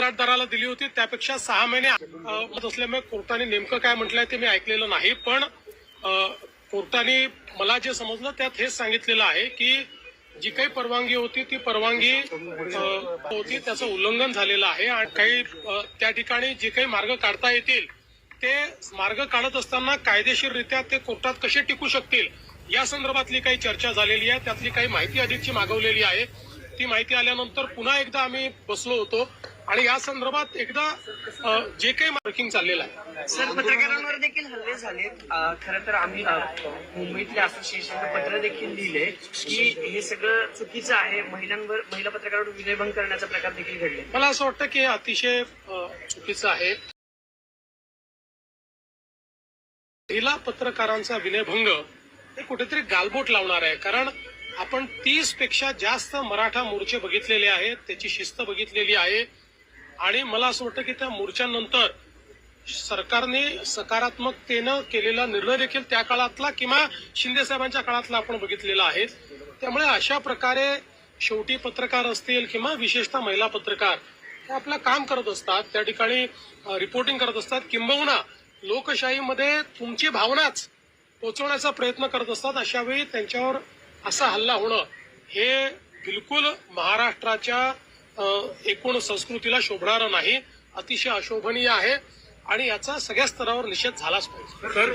कंत्राटदाराला दिली होती. त्यापेक्षा सहा महिने होत असल्यामुळे कोर्टाने नेमकं काय म्हटलंय ते मी ऐकलेलं नाही. पण कोर्टाने मला जे समजलं त्यात हेच सांगितलेलं आहे की जी काही परवानगी होती ती परवानगी होती त्याचं उल्लंघन झालेलं आहे. आणि काही त्या ठिकाणी जे काही मार्ग काढता येतील ते मार्ग काढत असताना कायदेशीररित्या ते कोर्टात कसे टिकू शकतील या संदर्भातली काही चर्चा झालेली आहे. त्यातली काही माहिती अधिकची मागवलेली आहे. ती माहिती आल्यानंतर पुन्हा एकदा आम्ही बसलो होतो. आणि या संदर्भात एकदा जे काही मार्किंग चाललेलं आहे. सर पत्रकारांवर देखील हल्ले झाले खरं तर आम्ही मुंबईतल्या असोसिएशनला पत्र देखील लिहिले की हे सगळं चुकीचं आहे. महिलांवर महिला पत्रकारांवर विनयभंग करण्याचा प्रकार देखील घडले. मला असं वाटतं की हे अतिशय चुकीचं आहे. महिला पत्रकारांचा विनयभंग हे कुठेतरी गालबोट लावणार आहे. कारण आपण तीसपेक्षा जास्त मराठा मोर्चे बघितलेले आहेत त्याची शिस्त बघितलेली आहे. आणि मला असं वाटतं की त्या मोर्चानंतर सरकारने सकारात्मकतेनं केलेला निर्णय देखील त्या काळातला किंवा शिंदे साहेबांच्या काळातला आपण बघितलेला आहे. त्यामुळे अशा प्रकारे शेवटी पत्रकार असतील किंवा विशेषतः महिला पत्रकार हे आपलं काम करत असतात. त्या ठिकाणी रिपोर्टिंग करत असतात. किंबहुना लोकशाहीमध्ये तुमची भावनाच पोचवण्याचा प्रयत्न करत असतात. अशावेळी त्यांच्यावर असा हल्ला होणं हे बिलकुल महाराष्ट्राच्या एकूण संस्कृतीला शोभणारं नाही अतिशय अशोभनीय आहे आणि याचा सगळ्या स्तरावर निषेध झालाच पाहिजे.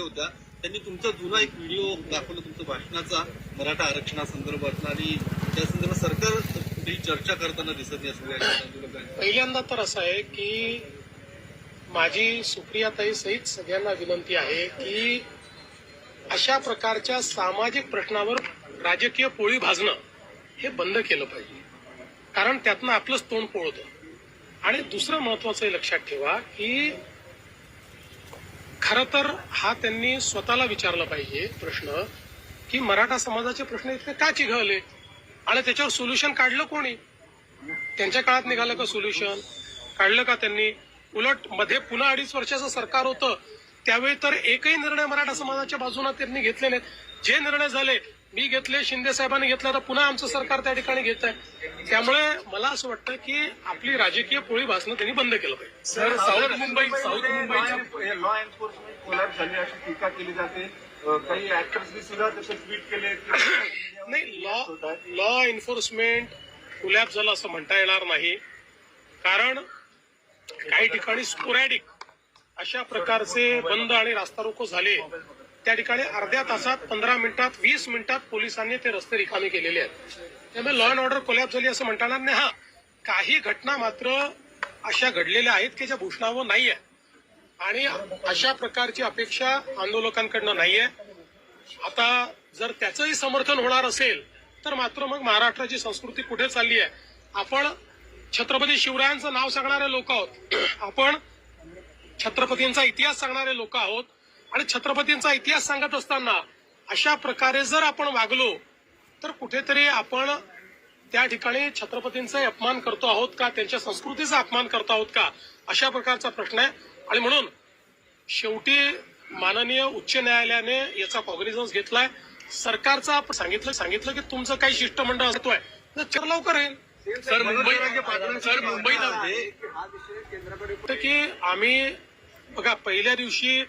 होता त्यांनी तुमचा जुना एक व्हिडिओ दाखवला तुमच्या भाषणाचा मराठा आरक्षणासंदर्भातला आणि त्या संदर्भात सरकार कुठेही चर्चा करताना दिसत नाही पहिल्यांदा तर असं आहे की माझी सुप्रियाताई सहित सगळ्यांना विनंती आहे की अशा प्रकारच्या सामाजिक प्रश्नावर राजकीय पोळी भाजणं हे बंद केलं पाहिजे. कारण त्यातनं आपलंच तोंड पोळतं. आणि दुसरं महत्वाचं लक्षात ठेवा की खर तर हा त्यांनी स्वतःला विचारला पाहिजे प्रश्न की मराठा समाजाचे प्रश्न इतके का चिघळले? आणि त्याच्यावर सोल्युशन काढलं कोणी? त्यांच्या काळात निघालं का सोल्युशन काढलं का त्यांनी? उलटमध्ये पुन्हा अडीच वर्षाचं सरकार होतं. त्यावेळी तर एकही निर्णय मराठा समाजाच्या बाजूने त्यांनी घेतले नाहीत जे निर्णय झाले मी घेतले शिंदे साहेबांनी घेतला तर पुन्हा आमचं सरकार त्या ठिकाणी घेत आहे. त्यामुळे मला असं वाटतं की आपली राजकीय पोळी भासणं त्यांनी बंद केलं पाहिजे. सर साऊथ मुंबई साऊथ मुंबईच्या लॉ एन्फोर्समेंट कोलॅप झाली अशी टीका केली जाते. काही ऍक्टर्सनी सुद्धा तसे ट्विट केले. नाही लॉ लॉ एन्फोर्समेंट कुलॅप झालं असं म्हणता येणार नाही. कारण काही ठिकाणी स्पोरॅडिक अशा प्रकारचे बंद आणि रास्ता रोको झाले. त्या ठिकाणी अर्ध्या तासात पंधरा मिनिटात वीस मिनिटात पोलिसांनी ते रस्ते रिकामे केलेले आहेत. त्यामुळे लॉ अँड ऑर्डर कोलॅप झाली असं म्हणता येणार नाही हा काही घटना मात्र अशा घडलेल्या आहेत की ज्या भूषणावर नाही आहे आणि अशा प्रकारची अपेक्षा आंदोलकांकडनं आहे आता जर त्याचंही समर्थन होणार असेल तर मात्र मग महाराष्ट्राची संस्कृती कुठे चालली आहे? आपण छत्रपती शिवरायांचं नाव सांगणारे लोक आहोत. आपण छत्रपतींचा इतिहास सांगणारे लोक आहोत. आणि छत्रपतींचा इतिहास सांगत असताना अशा प्रकारे जर आपण वागलो तर कुठेतरी आपण त्या ठिकाणी छत्रपतींचा अपमान करतो आहोत का? त्यांच्या संस्कृतीचा अपमान करतो आहोत का? अशा प्रकारचा प्रश्न आहे. आणि म्हणून शेवटी माननीय उच्च न्यायालयाने याचा कॉग्निझन्स घेतलाय. सरकारचा आपण सांगितलं सांगितलं की तुमचं काही शिष्टमंडळ असतोय तर लवकर येईल सर मुंबई सर मुंबईत की आम्ही बघा पहिल्या दिवशी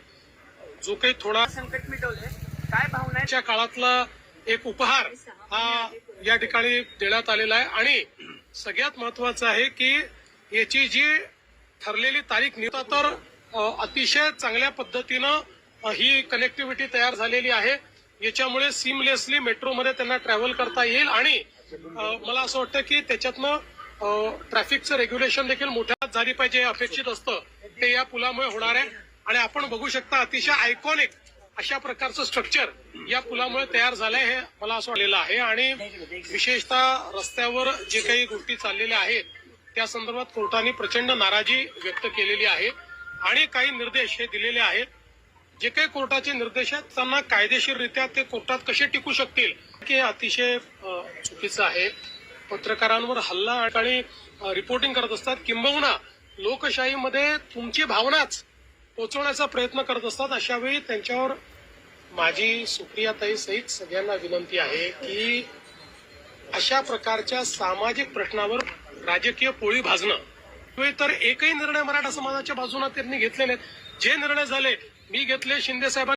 जो काही थोडा संकट मिटवले काय भावनाच्या काळातला एक उपहार हा या ठिकाणी देण्यात आलेला आहे. आणि सगळ्यात महत्वाचं आहे की याची जी ठरलेली तारीख निघता तर अतिशय चांगल्या पद्धतीनं ही कनेक्टिव्हिटी तयार झालेली आहे. याच्यामुळे सिमलेसली मेट्रोमध्ये त्यांना ट्रॅव्हल करता येईल आणि मला असं वाटतं की त्याच्यातनं ट्रॅफिकचं रेग्युलेशन देखील मोठ्यात झाली पाहिजे अपेक्षित असतं. ते या पुलामुळे होणार आहे. आणि आपण बघू शकता अतिशय आयकॉनिक अशा प्रकारचं स्ट्रक्चर या पुलामुळे तयार झालंय हे मला असं वाटलेलं आहे. आणि विशेषतः रस्त्यावर जे काही गोष्टी चाललेल्या आहेत त्या संदर्भात कोर्टाने प्रचंड नाराजी व्यक्त केलेली आहे. आणि काही निर्देश हे दिलेले आहेत. जे काही कोर्टाचे निर्देश आहेत त्यांना कायदेशीररित्या ते कोर्टात कसे टिकू शकतील हे अतिशय चुकीचं आहे. पत्रकारांवर हल्ला आणि रिपोर्टिंग करत असतात. किंबहुना लोकशाहीमध्ये तुमची भावनाच पोचवण्याचा प्रयत्न करत असतात. अशा वेळी त्यांच्यावर माझी सुप्रियाताई सहित सगळ्यांना विनंती आहे की अशा प्रकारच्या सामाजिक प्रश्नावर राजकीय पोळी भाजणं. तर एकही निर्णय मराठा समाजाच्या बाजूने त्यांनी घेतलेले आहेत जे निर्णय झाले मी घेतले शिंदे साहेबांनी